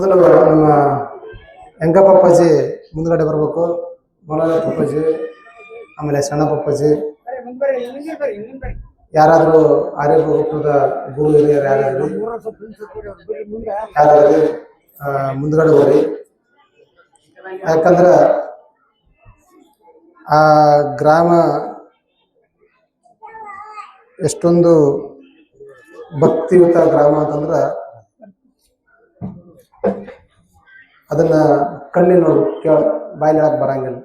ಮೊದಲು ನಮ್ಮ ಅಪ್ಪಾಜಿ ಮುಂದ್ಗಡೆ ಬರಬೇಕು. ಮೊಳಲ ಪಪ್ಪಾಜಿ ಆಮೇಲೆ ಸಣ್ಣ ಪಪ್ಪಾಜಿ ಯಾರಾದರೂ ಆರ್ಯಭೂಪದ ಗುರು ಹಿರಿಯರು ಯಾರಾದ್ರೂ ಯಾರಾದ್ರೂ ಮುಂದ್ಗಡೆ ಹೋಗ್ರಿ. ಯಾಕಂದ್ರೆ ಆ ಗ್ರಾಮ ಎಷ್ಟೊಂದು ಭಕ್ತಿಯುತ ಗ್ರಾಮ ಅಂತಂದ್ರೆ ಅದನ್ನ ಕಣ್ಣಿನ ಕೇಳ, ಬಾಯಲ್ಲಿ ಬರಂಗಿಲ್ಲ.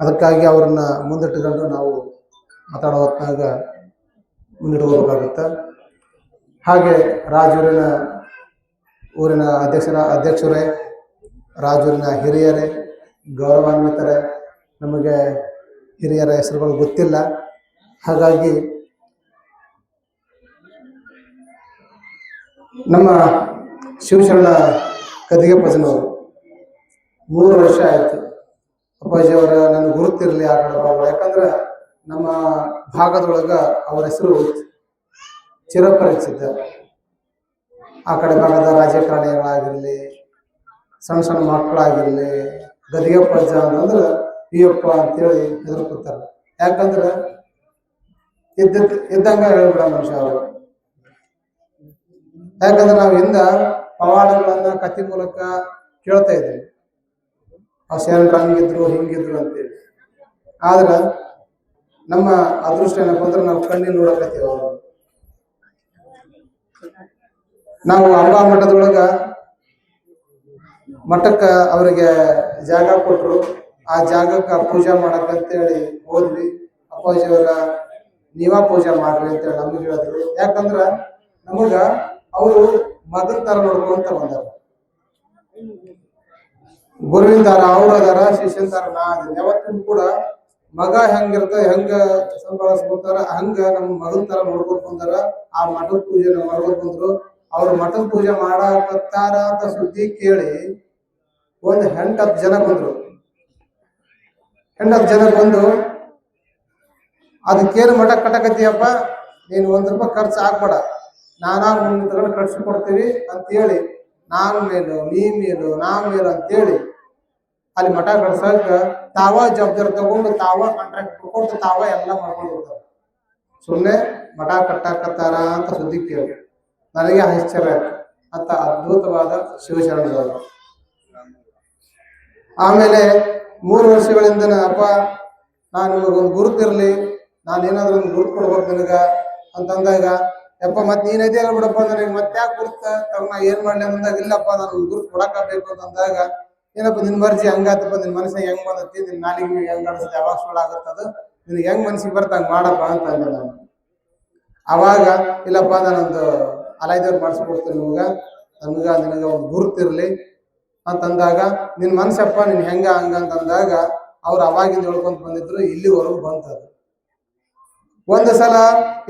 ಅದಕ್ಕಾಗಿ ಅವ್ರನ್ನ ಮುಂದಿಟ್ಟುಕೊಂಡು ನಾವು ಮಾತಾಡೋ ಹೊತ್ತಾಗ ಮುಂದಿಟ್ಕೋಬೇಕಾಗುತ್ತೆ ಹಾಗೆ ರಾಜೂರಿನ ಊರಿನ ಅಧ್ಯಕ್ಷರ, ಅಧ್ಯಕ್ಷರೇ, ರಾಜೂರಿನ ಹಿರಿಯರೇ, ಗೌರವಾನ್ವಿತರೇ, ನಮಗೆ ಹಿರಿಯರ ಹೆಸರುಗಳು ಗೊತ್ತಿಲ್ಲ. ಹಾಗಾಗಿ ನಮ್ಮ ಶಿವಶರಣ ಕದಿಗೆ ಪಜನವರು ಮೂರು ವರ್ಷ ಆಯ್ತು. ಅಪ್ಪಾಜಿಯವರ ನನ್ನ ಗುರುತಿರಲಿ ಆ ಕಡೆ ಯಾಕಂದ್ರೆ ನಮ್ಮ ಭಾಗದೊಳಗೆ ಅವರ ಹೆಸರು ಚಿರಪರಿಚಿತ ಆ ಕಡೆ ಭಾಗದ ರಾಜಕಾರಣಿಗಳಾಗಿರ್ಲಿ, ಸಣ್ಣ ಸಣ್ಣ ಮಕ್ಕಳಾಗಿರಲಿ ಗದಿಗೆ ಪಜ್ಜ ಅಂತಂದ್ರೆ ಅಯ್ಯಪ್ಪ ಅಂತೇಳಿ ಹೆದರ್ಕೊತಾರೆ ಯಾಕಂದ್ರೆ ಇದ್ದ ಇದ್ದಂಗ ಹೇಳ್ಬಿಡ ಮನುಷ್ಯ ಅವರು. ಯಾಕಂದ್ರೆ ನಾವು ಹಿಂದ ಪವಾಡಗಳನ್ನ ಕತ್ತಿ ಮೂಲಕ ಕೇಳ್ತಾ ಇದ್ವಿ ಆ ಶರಣರು ಹಂಗಿದ್ರು ಹಿಂಗಿದ್ರು ಅಂತೇಳಿ. ಆದ್ರ ನಮ್ಮ ಅದೃಷ್ಟ ಏನಪ್ಪ ಅಂದ್ರೆ ನಾವು ಕಣ್ಣಿನ ನೋಡಕತ್ತೀವಿ ಅವರು. ನಾವು ಅಂಬಾ ಮಠದೊಳಗ ಮಠಕ್ಕ ಅವರಿಗೆ ಜಾಗ ಕೊಟ್ರು. ಆ ಜಾಗಕ್ಕ ಪೂಜೆ ಮಾಡಕ್ಕಂತೇಳಿ ಹೋದ್ವಿ. ಅಪ್ಪಾಜಿಯವರ ನೀವ ಪೂಜೆ ಮಾಡ್ರಿ ಅಂತೇಳಿ ನಮ್ಗೆ ಹೇಳಿದ್ರು. ಯಾಕಂದ್ರ ನಮಗ ಅವರು ಮಗನ್ ತರ ನೋಡ್ಕೊಂತ ಬಂದಾರ. ಗುರುವಿನ ದಾರ ಅವ್ರ ಅದಾರ ಶಿಷ್ಯನ ದಾರ ನಾ ಯಾವತ್ತಿನ ಕೂಡ ಮಗ ಹೆಂಗಿರ್ತ ಹೆಂಗ ಸಂಭಾಳಿಸ್ಕೊತಾರ, ಹಂಗ ನಮ್ಮ ಮಗನ ತರ ನೋಡ್ಕೊಂಡ್ ಬಂದಾರ. ಆ ಮಠದ ಪೂಜೆ ಮಾಡ್ಕೊಂಡ್ ಬಂದ್ರು. ಅವ್ರ ಮಠದ ಪೂಜೆ ಮಾಡಕತ್ತಾರ ಅಂತ ಸುದ್ದಿ ಕೇಳಿ ಒಂದ್ ಹೆಂಡತ್ ಜನ ಬಂದ್ರು. ಹೆಂಡತ್ ಜನ ಬಂದು, ಅದಕ್ಕೇನು ಮಠ ಕಟ್ಟಕತ್ತೀಯಪ್ಪ ನೀನು ಒಂದ್ ರೂಪಾಯಿ ಖರ್ಚು ಹಾಕ್ಬೇಡ ನಾನಾಗ ಮುಂದೆ ತಗೊಂಡು ಕಟ್ಸಿ ಕೊಡ್ತೀವಿ ಅಂತೇಳಿ ನಾನು ಮೇಲು ನೀ ಮೇಲು ನಾ ಮೇಲು ಅಂತೇಳಿ ಅಲ್ಲಿ ಮಠ ಕಳ್ಸಕ್ಕ ತಾವ ಜವಾಬ್ದಾರಿ ತಗೊಂಡು ತಾವ ಕಾಂಟ್ರಾಕ್ಟ್ ಕೊಟ್ಟು ತಾವ ಎಲ್ಲ ಮಾಡ್ಕೊಂಡು ಹೋಗ್ತಾರೆ. ಸುಮ್ಮನೆ ಮಠ ಕಟ್ಟಾಕತ್ತಾರ ಅಂತ ಸುದ್ದಿ ಕೇಳಿ. ನನಗೆ ಆಶ್ಚರ್ಯ ಅಂತ ಅದ್ಭುತವಾದ ಶಿವಶರಣರು ಆಮೇಲೆ ಮೂರು ವರ್ಷಗಳಿಂದ ಅಪ್ಪ, ನಾನು ನಿಮಗೊಂದು ಗುರುತಿರಲಿ, ನಾನು ಏನಾದರೂ ಒಂದು ಗುರುತು ಕೊಡ್ಬೇಕು ನನಗ ಅಂತಂದಾಗ ಯಪ್ಪ ಮತ್ ನೀನ್ ಇದೆಯಲ್ಲ ಬಿಡಪ್ಪ ನನಗೆ ಮತ್ತೆ ಯಾಕೆ ಗುರುತ ತಮ್ಮ ಏನ್ ಮಾಡ್ಲಿ ಅಂದಾಗ, ಇಲ್ಲಪ್ಪ, ನಾನು ಗುರುತು ಅಂತ ಅಂದಾಗ, ಏನಪ್ಪ, ನಿನ್ ಮರ್ಜಿ ಹಂಗಾತಪ್ಪ ನಿನ್ ಮನಸ್ಸಿಗೆ ಹೆಂಗ್ ಬಂದತಿ, ನಿನ್ ನಾಲಿಗೆ ಹೆಂಗ್ ಅನ್ಸುತ್ತೆ ಯಾವಾಗ ಸುಳ್ಳು ಆಗತ್ತದ ನಿನಗೆ ಹೆಂಗ್ ಮನ್ಸಿಗೆ ಬರ್ತ ಹಂಗ್ ಮಾಡಪ್ಪ ಅಂತ ಅಂದ ನಾನು. ಅವಾಗ, ಇಲ್ಲಪ್ಪ, ನಾನೊಂದು ಅಲಾಯ್ದವ್ರು ಮಾಡಿಸ್ಕೊಡ್ತೀನಿ ನಿಮ್ಗ ನನ್ಗ, ನಿನಗ ಒಂದು ಗುರುತಿರ್ಲಿ ಅಂತಂದಾಗ ನಿನ್ ಮನ್ಸಪ್ಪ, ನಿನ್ ಹೆಂಗ ಹಂಗ ಅಂತಂದಾಗ ಅವ್ರು ಅವಾಗಿಂದ ಹೇಳ್ಕೊಂತ ಬಂದಿದ್ರು, ಇಲ್ಲಿವರೆಗೂ ಬಂತದು. ಒಂದ್ ಸಲ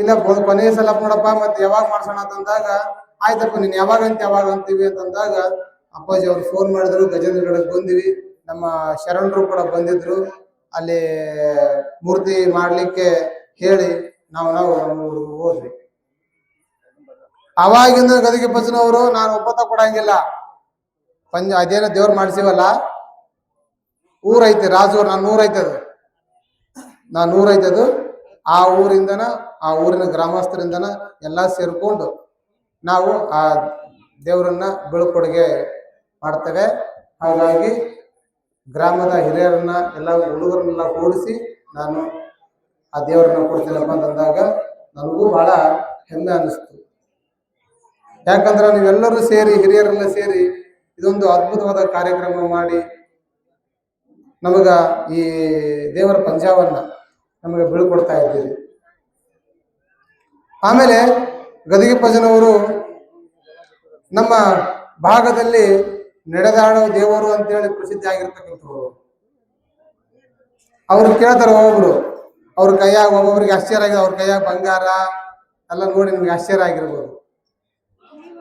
ಇಲ್ಲ ಕೊನೆಯ ಸಲ ನೋಡಪ್ಪ, ಮತ್ತೆ ಯಾವಾಗ ಮಾಡ್ಸೋಣ ಅಂತಂದಾಗ ಆಯ್ತಪ್ಪ, ನೀನ್ ಯಾವಾಗ ಅಂತ, ಯಾವಾಗ ಅಂತೀವಿ ಅಂತಂದಾಗ ಅಪ್ಪಾಜಿ ಅವ್ರು ಫೋನ್ ಮಾಡಿದ್ರು ಗಜೇಂದ್ರಗಡಕ್ಕೆ ಬಂದಿವಿ. ನಮ್ಮ ಶರಣರು ಕೂಡ ಬಂದಿದ್ರು. ಅಲ್ಲಿ ಮೂರ್ತಿ ಮಾಡ್ಲಿಕ್ಕೆ ಹೇಳಿ, ನಾವು ನಾವು ಹೋದ್ವಿ. ಅವಾಗಿಂದ ಗದಗಿ ಬಸ್ನವರು ನಾನು ಒಪ್ಪತ್ತ ಕೊಡಂಗಿಲ್ಲ. ಪಂಜ, ಅದೇನೋ ದೇವ್ರು ಮಾಡಿಸಿವಲ್ಲ. ಊರೈತೆ, ರಾಜು ನಾನು ಊರೈತೆ ಅದು. ನಾನು ಊರೈತೆ ಅದು. ಆ ಊರಿಂದನ, ಆ ಊರಿನ ಗ್ರಾಮಸ್ಥರಿಂದನ ಎಲ್ಲ ಸೇರಿಕೊಂಡು ನಾವು ಆ ದೇವರನ್ನ ಬೀಳ್ಕೊಡುಗೆ ಮಾಡ್ತೇವೆ. ಹಾಗಾಗಿ ಗ್ರಾಮದ ಹಿರಿಯರನ್ನ ಎಲ್ಲ ಹುಡುಗರನ್ನೆಲ್ಲ ಕೂಡಿಸಿ ನಾನು ಆ ದೇವರನ್ನ ಕೊಡ್ತೀನಪ್ಪ ಅಂತಂದಾಗ ನನಗೂ ಬಹಳ ಹೆಮ್ಮೆ ಅನಿಸ್ತು. ಯಾಕಂದ್ರೆ ನೀವೆಲ್ಲರೂ ಸೇರಿ, ಹಿರಿಯರೆಲ್ಲ ಸೇರಿ ಇದೊಂದು ಅದ್ಭುತವಾದ ಕಾರ್ಯಕ್ರಮ ಮಾಡಿ ನಮಗ ಈ ದೇವರ ಪಂಜಾವನ್ನ ನಮಗೆ ಬೀಳ್ಕೊಡ್ತಾ ಇದ್ದೀರಿ. ಆಮೇಲೆ ಗದಗಿ ಭಜನವರು ನಮ್ಮ ಭಾಗದಲ್ಲಿ ನಡೆದಾಡೋ ದೇವರು ಅಂತೇಳಿ ಪ್ರಸಿದ್ಧಿ ಆಗಿರ್ತಕ್ಕಂಥವ್ರು. ಅವ್ರು ಕೇಳ್ತಾರೆ ಒಬ್ಬೊಬ್ರು, ಅವ್ರ ಕೈಯಾಗ ಒಬ್ಬೊಬ್ರಿಗೆ ಆಶ್ಚರ್ಯ ಆಗಿದೆ, ಅವ್ರ ಕೈಯಾಗ ಬಂಗಾರ, ಎಲ್ಲ ನೋಡಿ ನಿಮ್ಗೆ ಆಶ್ಚರ್ಯ ಆಗಿರ್ಬೋದು.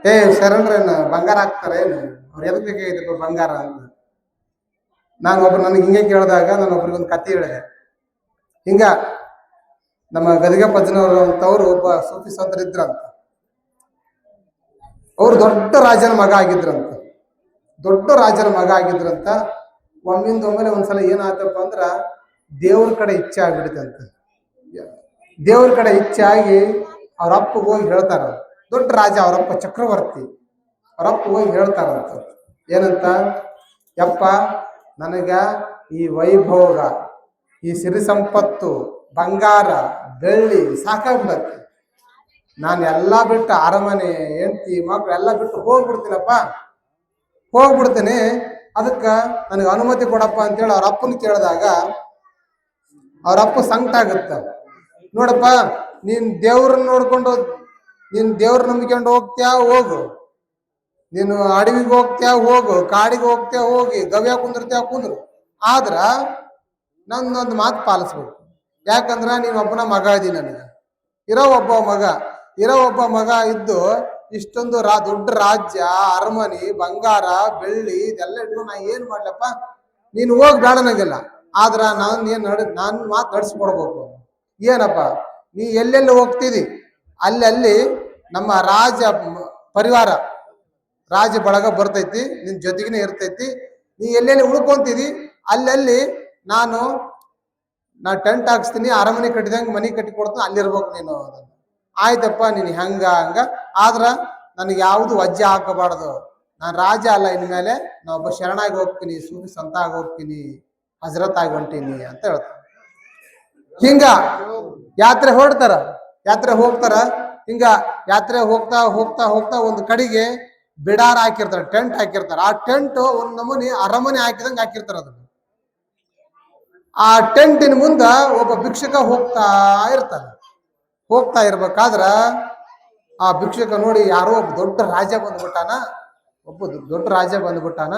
ಏ ಶರಣರೇನು ಬಂಗಾರ ಹಾಕ್ತಾರೆ ಏನು? ಅವ್ರು ಎದಕ್ಕೆ ಬೇಕಾಗಿತ್ತಪ್ಪ ಬಂಗಾರ ಅಂತ? ನಾನು ಒಬ್ರು ನನಗೆ ಹಿಂಗೆ ಕೇಳಿದಾಗ ನಾನು ಒಬ್ರಿಗೆ ಒಂದು ಕತೆ ಹೇಳಿದೆ. ಹಿಂಗ ನಮ್ಮ ಗದಗ ಪಜ್ಜನವರು ಅಂತವ್ರು ಒಬ್ಬ ಸೂಫಿ ಸಂತರ ಇದ್ರಂತ. ಅವ್ರು ದೊಡ್ಡ ರಾಜನ ಮಗ ಆಗಿದ್ರಂತ. ದೊಡ್ಡ ರಾಜನ ಮಗ ಆಗಿದ್ರಂತ. ಒಮ್ಮಿಂದ ಒಮ್ಮೆಲೆ ಒಂದ್ಸಲ ಏನಾಯ್ತಪ್ಪ ಅಂದ್ರ ದೇವ್ರ ಕಡೆ ಇಚ್ಛೆ ಆಗ್ಬಿಡುತ್ತಂತ ದೇವ್ರ ಕಡೆ ಇಚ್ಛೆ ಆಗಿ ಅವರಪ್ಪ ಹೋಗಿ ಹೇಳ್ತಾರ. ದೊಡ್ಡ ರಾಜ ಅವರಪ್ಪ ಚಕ್ರವರ್ತಿ. ಅವರಪ್ಪ ಹೋಗಿ ಹೇಳ್ತಾರಂತ. ಏನಂತ? ಯಪ್ಪ, ನನಗ ಈ ವೈಭೋಗ. ಈ ಸಿರಿ ಸಂಪತ್ತು, ಬಂಗಾರ, ಬೆಳ್ಳಿ ಸಾಕಾಗ್ಬಿಡತ್ತೆ. ನಾನು ಎಲ್ಲ ಬಿಟ್ಟು ಅರಮನೆ, ಹೆಂಡತಿ ಮಕ್ಕಳು ಎಲ್ಲ ಬಿಟ್ಟು ಹೋಗ್ಬಿಡ್ತೀನಪ್ಪ. ಹೋಗ್ಬಿಡ್ತೀನಿ. ಅದಕ್ಕ ನನಗೆ ಅನುಮತಿ ಕೊಡಪ್ಪ ಅಂತೇಳಿ ಅವ್ರ ಅಪ್ಪನ ಕೇಳಿದಾಗ ಅವ್ರ ಅಪ್ಪ ಸಂಕಟ ಆಗುತ್ತ. ನೋಡಪ್ಪ, ನೀನ್ ದೇವ್ರನ್ನ ನೋಡ್ಕೊಂಡು ನೀನ್ ದೇವ್ರ ನಂಬಿಕೊಂಡು ಹೋಗ್ತೀಯಾ, ಹೋಗು. ನೀನು ಅಡವಿಗೆ ಹೋಗ್ತೀಯಾ, ಹೋಗು. ಕಾಡಿಗೆ ಹೋಗ್ತ್ಯಾ, ಹೋಗಿ ಗವ್ಯ ಕುಂದಿರ್ತ್ಯಾ, ಕುಂದ್ರು. ಆದ್ರ ನನ್ನೊಂದು ಮಾತು ಪಾಲಿಸ್ಬೇಕು. ಯಾಕಂದ್ರೆ ನೀವು ಒಬ್ಬನ ಮಗ ಇದೀನಿ ನನಗೆ. ಇರೋ ಒಬ್ಬ ಮಗ, ಇರೋ ಒಬ್ಬ ಮಗ ಇದ್ದು ಇಷ್ಟೊಂದು ರಾ, ದೊಡ್ಡ ರಾಜ್ಯ, ಅರಮನೆ, ಬಂಗಾರ, ಬೆಳ್ಳಿ ಇದೆಲ್ಲ ಇಟ್ಕೊಂಡು ನಾ ಏನು ಮಾಡ್ಲಪ್ಪ? ನೀನು ಹೋಗಿ ಬೇಡನಾಗಿಲ್ಲ ಆದ್ರೆ ನಾನ್ ಏನ್ ನಡ್, ನಾನ್ ಮಾತು ನಡ್ಸ್ಕೊಡ್ಬೇಕು. ಏನಪ್ಪ? ನೀ ಎಲ್ಲೆಲ್ಲಿ ಹೋಗ್ತಿದಿ? ಅಲ್ಲಲ್ಲಿ ನಮ್ಮ ರಾಜ ಪರಿವಾರ ರಾಜ ಬಳಗ ಬರ್ತೈತಿ, ನಿನ್ ಜೊತೆಗಿನೇ ಇರ್ತೈತಿ. ನೀ ಎಲ್ಲೆಲ್ಲಿ ಉಳ್ಕೊಂತಿದಿ? ಅಲ್ಲಲ್ಲಿ ನಾನು, ನಾ ಟೆಂಟ್ ಹಾಕ್ಸ್ತೀನಿ, ಅರಮನೆ ಕಟ್ಟಿದಂಗೆ ಮನೆ ಕಟ್ಟಿ ಕೊಡ್ತೀನಿ, ಅಲ್ಲಿರ್ಬೇಕು ನೀನು ಆಯ್ತಪ್ಪ, ನೀನು ಹೆಂಗ, ಹಂಗ. ಆದ್ರ ನನಗೆ ಯಾವುದು ವಜ್ಜೆ ಹಾಕಬಾರ್ದು. ನಾನು ರಾಜ ಅಲ್ಲ, ಇನ್ಮೇಲೆ ನಾ ಒಬ್ಬ ಶರಣಾಗಿ ಹೋಗ್ತೀನಿ ಸೂಫಿ ಸಂತ ಆಗಿ ಹೋಗ್ತೀನಿ ಹಜರತ್ ಆಗಿ ಹೊಂಟೀನಿ ಅಂತ ಹೇಳ್ತಾರೆ ಹಿಂಗ ಯಾತ್ರೆ ಹೊರಡ್ತಾರ? ಯಾತ್ರೆ ಹೋಗ್ತಾರ? ಹಿಂಗ ಯಾತ್ರೆ ಹೋಗ್ತಾ ಹೋಗ್ತಾ ಹೋಗ್ತಾ ಒಂದು ಕಡೆಗೆ ಬಿಡಾರ ಹಾಕಿರ್ತಾರೆ ಟೆಂಟ್ ಹಾಕಿರ್ತಾರ. ಆ ಟೆಂಟ್ ಒಂದ್ ನಮೂನಿ ಅರಮನೆ ಹಾಕಿದಂಗೆ ಹಾಕಿರ್ತಾರ ಅದನ್ನ. ಆ ಟೆಂಟಿನ ಮುಂದ ಒಬ್ಬ ಭಿಕ್ಷಕ ಹೋಗ್ತಾ ಇರ್ತಾನೆ. ಹೋಗ್ತಾ ಇರ್ಬೇಕಾದ್ರ ಆ ಭಿಕ್ಷಕ ನೋಡಿ ಯಾರೋ ಒಬ್ಬ ದೊಡ್ಡ ರಾಜ ಬಂದ್ಬಿಟ್ಟಾನ. ಒಬ್ಬ ದೊಡ್ಡ ರಾಜ ಬಂದ್ಬಿಟ್ಟಾನ.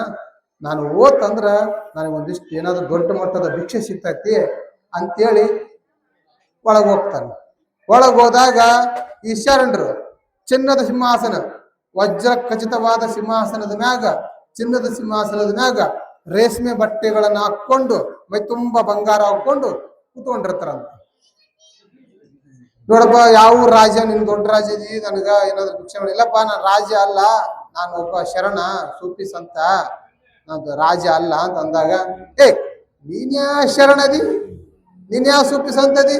ನಾನು ಓದ್ತಂದ್ರ ನನಗೆ ಒಂದಿಷ್ಟು ಏನಾದ್ರು ದೊಡ್ಡ ಮಟ್ಟದ ಭಿಕ್ಷೆ ಸಿಗ್ತೈತಿ ಅಂತೇಳಿ ಒಳಗೆ ಹೋಗ್ತಾನೆ. ಒಳಗೆ ಹೋದಾಗ ಈ ಶರಣರು ಚಿನ್ನದ ಸಿಂಹಾಸನ, ವಜ್ರ ಖಚಿತವಾದ ಸಿಂಹಾಸನದ ಮ್ಯಾಗ, ಚಿನ್ನದ ಸಿಂಹಾಸನದ ಮ್ಯಾಗ ರೇಷ್ಮೆ ಬಟ್ಟೆಗಳನ್ನು ಹಾಕೊಂಡು ಮೈ ತುಂಬಾ ಬಂಗಾರ ಹಾಕೊಂಡು ಕೂತ್ಕೊಂಡಿರ್ತಾರಂತ. ನೋಡಪ್ಪ, ಯಾವ ರಾಜ ನಿನ್ ದೊಡ್ಡ ರಾಜ ಇದೀ ನನಗ ಏನಾದ್ರು ಭಿಕ್ಷೆ ಮಾಡಿ. ಇಲ್ಲಪ್ಪ, ನಾನು ರಾಜ ಅಲ್ಲ, ನಾನು ಒಬ್ಬ ಶರಣ ಸೂಪಿ ಸಂತ ನಾನು ರಾಜ ಅಲ್ಲ ಅಂತ ಅಂದಾಗ, ಏ ನೀನ್ಯಾ ಶರಣದಿ ನೀನ್ಯಾ ಸಂತದಿ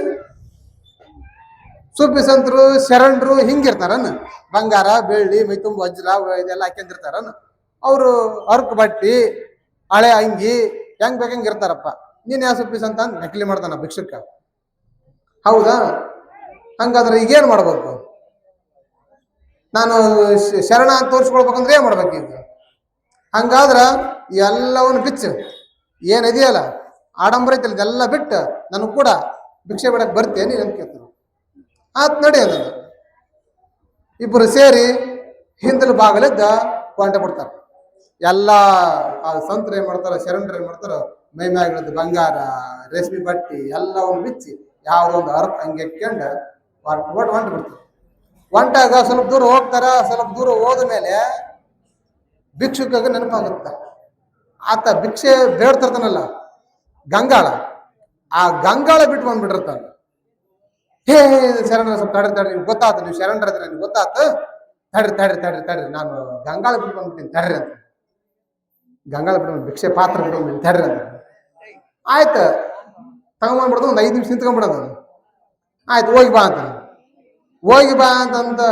ಸೂಪಿ ಸಂತರು ಶರಣರು ಹಿಂಗಿರ್ತಾರನ್. ಬಂಗಾರ, ಬೆಳ್ಳಿ, ಮೈ ತುಂಬ ವಜ್ರ ಇದೆಲ್ಲ ಹಾಕ್ಯಂದಿರ್ತಾರನ್ ಅವರು ಅರ್ಕ ಬಟ್ಟಿ ಹಳೆ ಅಂಗಿ ಹೆಂಗ್ ಬೇಕಂಗೆ ಇರ್ತಾರಪ್ಪ? ನೀನ್ ಯಾವ ಪೀಸ್ ಅಂತ ನಕಲಿ ಮಾಡ್ತಾನ ಭಿಕ್ಷುಕ. ಹೌದಾ? ಹಂಗಾದ್ರೆ ಈಗೇನ್ ಮಾಡ್ಬೇಕು? ನಾನು ಶರಣ ಅಂತ ತೋರಿಸ್ಕೊಳ್ಬೇಕಂದ್ರೆ ಏನ್ ಮಾಡ್ಬೇಕು ಈಗ? ಹಂಗಾದ್ರ ಎಲ್ಲವನ್ನು ಬಿಚ್ಚು. ಏನಿದೆಯಲ್ಲ ಆಡಂಬರ ಐತಲ್ಲ ಇದೆಲ್ಲ ಬಿಟ್ಟು ನಾನು ಕೂಡ ಭಿಕ್ಷೆ ಬಿಡಕ್ ಬರ್ತೇನೆ ಅಂತ ಕೇಳ್ತಾನೆ ಆತ್ ನಡಿ ಅದ ಇಬ್ಬರು ಸೇರಿ ಹಿಂದಲು ಬಾಗಲಿದ್ದ ಕೊಂಟೆ ಬಿಡ್ತಾರೆ. ಎಲ್ಲ ಸಂತರ ಏನ್ ಮಾಡ್ತಾರ, ಶರಣರು ಏನ್ ಮಾಡ್ತಾರ, ಮೈ ಬಂಗಾರ, ರೇಷ್ಮೆ ಬಟ್ಟಿ ಎಲ್ಲವನ್ನು ಬಿಚ್ಚಿ ಒಂದು ಅರ್ಥ ಹಂಗೆ ಇಟ್ಕೊಂಡು ಒಟ್ಟು ಹೊಂಟು ಬಿಡ್ತಾರೆ. ಹೊಂಟಾಗ ಸ್ವಲ್ಪ ದೂರ ಹೋಗ್ತಾರ, ಸ್ವಲ್ಪ ದೂರ ಹೋದ ಮೇಲೆ ಭಿಕ್ಷುಕಾಗ ನೆನಪಾಗುತ್ತೆ. ಆತ ಭಿಕ್ಷೆ ಬೇಡ್ತಿರ್ತಾನಲ್ಲ, ಗಂಗಾಳ. ಆ ಗಂಗಾಳ ಬಿಟ್ಟು ಬಂದ್ಬಿಟ್ಟಿರ್ತಾನೆ. ಹೇ ಶರಣ ಸ್ವಲ್ಪ ತಡ್ರಿ ತಡ್ರಿ, ನಿಮ್ಗೆ ಗೊತ್ತಾತು, ನೀವು ಶರಣರ ಹತ್ರ ನಿಮ್ಗೆ ಗೊತ್ತಾತು. ತಡ್ರಿ ತಡ್ರಿ ತಡ್ರಿ ತಡ್ರಿ, ನಾನು ಗಂಗಾಳ ಬಿಟ್ಟು ಬಂದ್ಬಿಟ್ಟಿನಿ ತಡ್ರಿ ಅಂತ. ಗಂಗಾಳ ಬಿಡೋಣ ಭಿಕ್ಷೆ ಪಾತ್ರ ಬಿಡೋಣ ಅಂತ ಹೇಳ್ರಿ ಅದು. ಆಯ್ತು, ತಗೊಂಬಂದ್ಬಿಡ್ದು, ಒಂದು ಐದು ನಿಮಿಷ ನಿಂತ್ಕೊಂಡ್ಬಿಡೋದು. ಆಯ್ತು, ಹೋಗಿ ಬಾ ಅಂತ. ಹೋಗಿ ಬಾ ಅಂತಂದ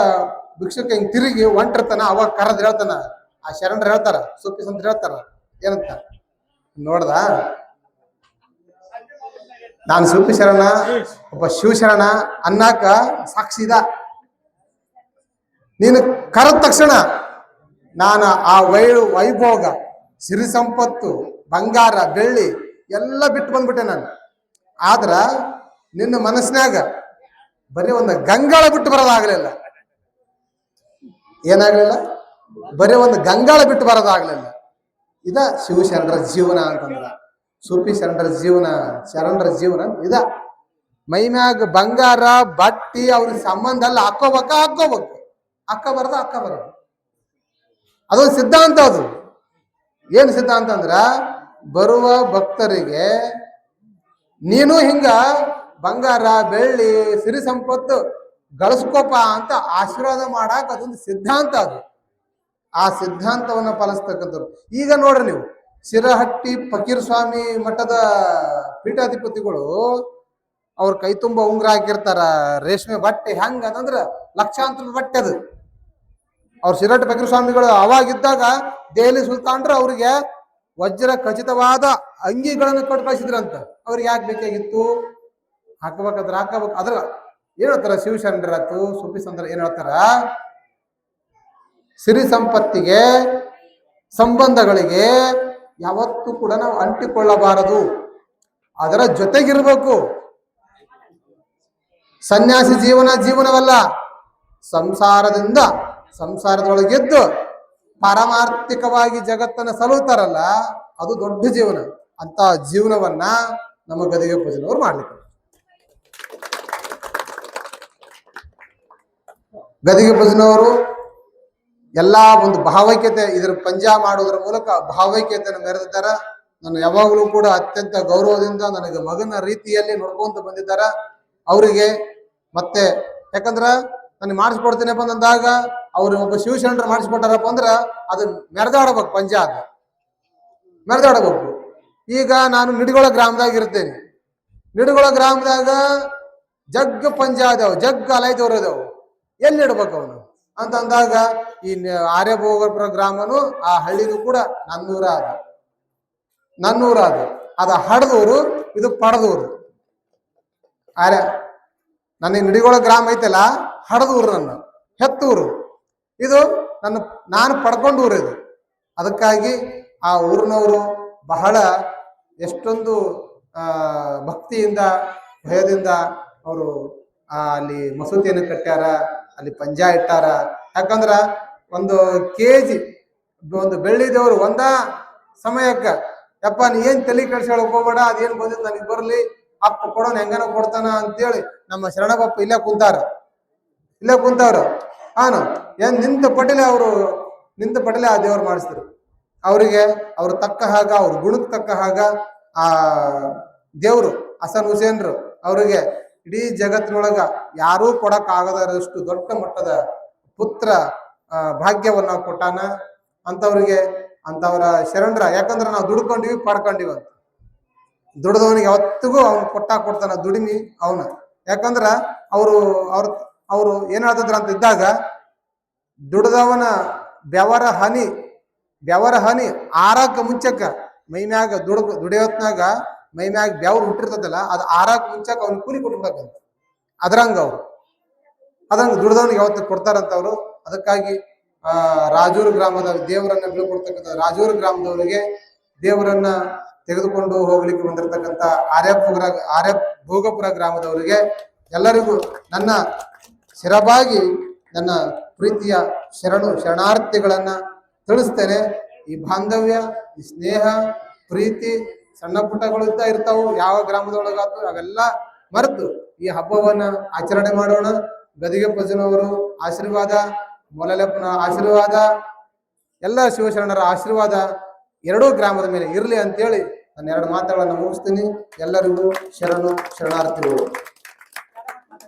ಭಿಕ್ಷಕ್ಕೆ ಹಿಂಗೆ ತಿರುಗಿ ಹೊಂಟಿರ್ತಾನ ಅವಾಗ ಕರೆದ್ ಹೇಳ್ತಾನ. ಆ ಶರಣರು ಹೇಳ್ತಾರ ಸೂಫಿ ಅಂತ ಹೇಳ್ತಾರ, ಏನಂತ? ನೋಡ್ದ? ನಾನು ಸೂಪಿ ಶರಣ, ಒಬ್ಬ ಶಿವಶರಣ ಅನ್ನಾಕ ಸಾಕ್ಷಿದ ನೀನು ಕರೆದ ತಕ್ಷಣ ನಾನು ಆ ವೈ ವೈಭೋಗ ಸಿರಿ ಸಂಪತ್ತು, ಬಂಗಾರ, ಬೆಳ್ಳಿ ಎಲ್ಲ ಬಿಟ್ಟು ಬಂದ್ಬಿಟ್ಟೆ ನಾನು. ಆದ್ರ ನಿನ್ನ ಮನಸ್ಸಿನಾಗ ಬರೀ ಒಂದು ಗಂಗಾಳ ಬಿಟ್ಟು ಬರೋದಾಗ್ಲಿಲ್ಲ ಏನಾಗ್ಲಿಲ್ಲ? ಬರೀ ಒಂದು ಗಂಗಾಳ ಬಿಟ್ಟು ಬರೋದಾಗ್ಲಿಲ್ಲ ಇದ ಶಿವಶರಣರ ಜೀವನ ಅಂತಂದ್ರ. ಸೂಪಿ ಶರಣರ ಜೀವನ ಶರಣರ ಜೀವನ ಇದ. ಮೈಮ್ಯಾಗ ಬಂಗಾರ, ಬಟ್ಟಿ, ಅವ್ರಿಗೆ ಸಂಬಂಧ ಎಲ್ಲ ಹಾಕೋಬೇಕ, ಹಾಕೋಬೇಕು. ಅಕ್ಕ ಬರದ, ಅಕ್ಕ ಬರೋದು. ಅದೊಂದು ಸಿದ್ಧಾಂತ ಅದು. ಏನು ಸಿದ್ಧಾಂತ ಅಂದ್ರ, ಬರುವ ಭಕ್ತರಿಗೆ ನೀನು ಹಿಂಗ ಬಂಗಾರ, ಬೆಳ್ಳಿ, ಸಿರಿ ಸಂಪತ್ತು ಗಳಿಸ್ಕೋಪ ಅಂತ ಆಶೀರ್ವಾದ ಮಾಡಾಕ ಅದೊಂದು ಸಿದ್ಧಾಂತ ಅದು. ಆ ಸಿದ್ಧಾಂತವನ್ನ ಪಾಲಿಸ್ತಕ್ಕಂಥವ್ರು. ಈಗ ನೋಡ್ರಿ ನೀವು, ಶಿರಹಟ್ಟಿ ಫಕೀರ್ ಸ್ವಾಮಿ ಮಠದ ಪೀಠಾಧಿಪತಿಗಳು ಅವ್ರ ಕೈ ತುಂಬ ಉಂಗ್ರ ಹಾಕಿರ್ತಾರ, ರೇಷ್ಮೆ ಬಟ್ಟೆ ಹೆಂಗ ಅಂತಂದ್ರ ಲಕ್ಷಾಂತರ ಬಟ್ಟೆ ಅದು. ಅವ್ರ ಶಿರಹಟ್ಟಿ ಫಕೀರ್ ಸ್ವಾಮಿಗಳು ಅವಾಗಿದ್ದಾಗ ದೆಹಲಿ ಸುಲ್ತಾನ್ರು ಅವ್ರಿಗೆ ವಜ್ರ ಖಚಿತವಾದ ಅಂಗಿಗಳನ್ನು ಕೊಟ್ಟು ಕಳಿಸಿದ್ರಂತ. ಅವ್ರಿಗೆ ಯಾಕೆ ಬೇಕಾಗಿತ್ತು? ಹಾಕಬೇಕಾದ್ರೆ ಹಾಕಬೇಕು. ಅದ್ರ ಏನ್ ಹೇಳ್ತಾರ ಶಿವಶರಣರಾತು ಸುಫಿ ಸಂದ್ರ ಏನ್ ಹೇಳ್ತಾರ? ಸಿರಿ ಸಂಪತ್ತಿಗೆ, ಸಂಬಂಧಗಳಿಗೆ ಯಾವತ್ತೂ ಕೂಡ ನಾವು ಅಂಟಿಕೊಳ್ಳಬಾರದು. ಅದರ ಜೊತೆಗಿರ್ಬೇಕು. ಸನ್ಯಾಸಿ ಜೀವನ ಜೀವನವಲ್ಲ. ಸಂಸಾರದಿಂದ ಸಂಸಾರದೊಳಗೆದ್ದು ಪಾರಮಾರ್ಥಿಕವಾಗಿ ಜಗತ್ತನ್ನ ಸಲುತ್ತಾರಲ್ಲ ಅದು ದೊಡ್ಡ ಜೀವನ. ಅಂತ ಜೀವನವನ್ನ ನಮ್ಮ ಗದಿಗೆ ಪೂಜನವರು ಮಾಡ್ಲಿಕ್ಕೆ ಗದಿಗೆ ಭಜನವರು ಎಲ್ಲಾ ಒಂದು ಭಾವೈಕ್ಯತೆ, ಇದರ ಪಂಜಾ ಮಾಡೋದ್ರ ಮೂಲಕ ಭಾವೈಕ್ಯತೆಯನ್ನು ಮೆರೆದಿದ್ದಾರೆ. ನಾನು ಯಾವಾಗಲೂ ಕೂಡ ಅತ್ಯಂತ ಗೌರವದಿಂದ ನನಗೆ ಮಗನ ರೀತಿಯಲ್ಲಿ ನೋಡ್ಕೊಂತ ಬಂದಿದ್ದಾರೆ. ಅವರಿಗೆ ಮತ್ತೆ ಯಾಕಂದ್ರ ನನಗೆ ಮಾಡಿಸ್ಕೊಡ್ತೀನಪ್ಪ ಅಂದಾಗ ಅವ್ರು ಒಬ್ಬ ಶಿವಶರಣರು ಮಾಡಿಸ್ಕೊಟ್ಟಾರಪ್ಪ ಅಂದ್ರೆ ಅದು ಮೆರೆದಾಡಬೇಕು ಪಂಜಾಬ್ ಮೆರೆದಾಡಬೇಕು. ಈಗ ನಾನು ನಿಡಗೊಳ ಗ್ರಾಮದಾಗ ಇರ್ತೇನೆ. ನಿಡಗೊಳ ಗ್ರಾಮದಾಗ ಜಗ್ ಪಂಜಾ ಅದಾವ ಜಗ್ ಅದಾವ. ಎಲ್ಲಿ ಇಡ್ಬೇಕು ಅವನು? ಅಂತ ಅಂದಾಗ ಈ ಆರ್ಯಭೋಗಪುರ ಗ್ರಾಮನು ಆ ಹಳ್ಳಿನೂ ಕೂಡ ನನ್ನೂರ ಅದ. ನನ್ನೂರ ಅದ. ಅದ ಹಡದೂರು, ಇದು ಪಡದೂರು. ಆರ್ಯ, ನನಗೆ ನಿಡಿಗೋಳ ಗ್ರಾಮ ಐತಲ್ಲ? ಹಡದೂರು ನನ್ನ, ಹೆತ್ತೂರು. ಇದು ನನ್ನ, ನಾನು ಪಡ್ಕೊಂಡು ಊರು ಇದು. ಅದಕ್ಕಾಗಿ ಆ ಊರಿನವರು ಬಹಳ ಎಷ್ಟೊಂದು ಭಕ್ತಿಯಿಂದ, ಭಯದಿಂದ ಅವರು ಅಲ್ಲಿ ಮಸೂತಿಯನ್ನು ಕಟ್ಟ್ಯಾರ, ಅಲ್ಲಿ ಪಂಜಾ ಇಟ್ಟಾರ. ಯಾಕಂದ್ರ ಒಂದು ಕೆ ಜಿ ಒಂದು ಬೆಳ್ಳಿ ದೇವರು ಒಂದ ಸಮಯಕ್ಕ, ಯಪ್ಪ ನೀ ಏನ್ ತಲೆ ಕೆಡ್ಸ್ಕೊಳಕ್ ಹೋಗ್ಬೇಡ, ಅದೇನ್ ಬಂದಿದ್ದು ನನಗೆ ಬರ್ಲಿ, ಅಪ್ಪ ಕೊಡೋನ್ ಹೆಂಗನ ಕೊಡ್ತಾನ ಅಂತೇಳಿ ನಮ್ಮ ಶರಣಪ್ಪ ಇಲ್ಲೇ ಕುಂತಾರ. ಇಲ್ಲೇ ಕುಂತವ್ರ. ಆನು ಏನ್ ನಿಂತ ಪಟಲೆ ಅವರು, ನಿಂತ ಪಟಲೆ ಆ ದೇವ್ರು ಮಾಡಿಸಿದ್ರು. ಅವರಿಗೆ, ಅವ್ರ ತಕ್ಕ ಹಾಗ, ಅವ್ರ ಗುಣಕ್ಕೆ ತಕ್ಕ ಹಾಗ, ಆ ದೇವರು, ಹಸನ್ ಹುಸೇನ್ರು, ಅವರಿಗೆ ಇಡೀ ಜಗತ್ತಿನೊಳಗ ಯಾರೂ ಕೊಡಕ್ ಆಗದಷ್ಟು ದೊಡ್ಡ ಮಟ್ಟದ ಪುತ್ರ ಭಾಗ್ಯವನ್ನ ಕೊಟ್ಟಾನ. ಅಂತವ್ರಿಗೆ ಅಂತವ್ರ ಶರಣರ, ಯಾಕಂದ್ರ ನಾವು ದುಡ್ಕೊಂಡಿವಿ, ಪಡ್ಕೊಂಡಿವಿ ಅಂತ. ದುಡ್ದವನಿಗೆ ಯಾವತ್ತಿಗೂ ಅವ್ನು ಕೊಟ್ಟ ಕೊಡ್ತಾನ, ದುಡಿಮಿ ಅವನ. ಯಾಕಂದ್ರ ಅವರು, ಅವ್ರ ಅವರು ಏನು ಹೇಳ್ತಿದ್ರು ಅಂತ ಇದ್ದಾಗ ದುಡದವನ ಬೆವರ ಹನಿ ಬೆವರ ಹನಿ ಆರಾಕ ಮುಂಚಕ ಮೈ ಮ್ಯಾಗ ದುಡ್, ದುಡಿಯೋತ್ನಾಗ ಮೈ ಮ್ಯಾಗ ಬೆವ್ರು ಹುಟ್ಟಿರ್ತದಲ್ಲ, ಅದು ಆರಾಕ ಮುಂಚಕ ಅವ್ನ ಕೂಲಿ ಕೊಟ್ಬಿಡಕಂತ ಅದ್ರಂಗ ಅವ್ರು. ಅದಂಗ ದುಡ್ದವನಿಗೆ ಯಾವತ್ತು ಕೊಡ್ತಾರಂತ ಅವರು. ಅದಕ್ಕಾಗಿ ರಾಜೂರು ಗ್ರಾಮದ ದೇವರನ್ನ ಬೀಳ್ಕೊಡ್ತಕ್ಕಂಥ ರಾಜೂರು ಗ್ರಾಮದವರಿಗೆ ದೇವರನ್ನ ತೆಗೆದುಕೊಂಡು ಹೋಗ್ಲಿಕ್ಕೆ ಬಂದಿರತಕ್ಕಂಥ ಆರ್ಯಪುರ ಆರ್ಯ ಭೋಗಪುರ ಗ್ರಾಮದವರಿಗೆ ಎಲ್ಲರಿಗೂ ನನ್ನ ಶಿರಬಾಗಿ ನನ್ನ ಪ್ರೀತಿಯ ಶರಣು ಶರಣಾರ್ಥಿಗಳನ್ನ ತಿಳಿಸ್ತೇನೆ. ಈ ಬಾಂಧವ್ಯ, ಈ ಸ್ನೇಹ, ಪ್ರೀತಿ ಸಣ್ಣ ಪುಟ್ಟಗಳು ಇದ್ದ ಇರ್ತಾವು. ಯಾವ ಗ್ರಾಮದೊಳಗಾದ್ರು ಅವೆಲ್ಲ ಮರೆತು ಈ ಹಬ್ಬವನ್ನ ಆಚರಣೆ ಮಾಡೋಣ. ಗದಿಗೆ ಪಜನವರು ಆಶೀರ್ವಾದ, ಮೊಲಲೆಪ್ಪನ ಆಶೀರ್ವಾದ, ಎಲ್ಲ ಶಿವಶರಣರ ಆಶೀರ್ವಾದ ಎರಡೂ ಗ್ರಾಮದ ಮೇಲೆ ಇರಲಿ ಅಂತೇಳಿ ನಾನು ಎರಡು ಮಾತುಗಳನ್ನು ಮುಗಿಸ್ತೀನಿ. ಎಲ್ಲರಿಗೂ ಶರಣು ಶರಣಾರ್ಥಿಗಳು.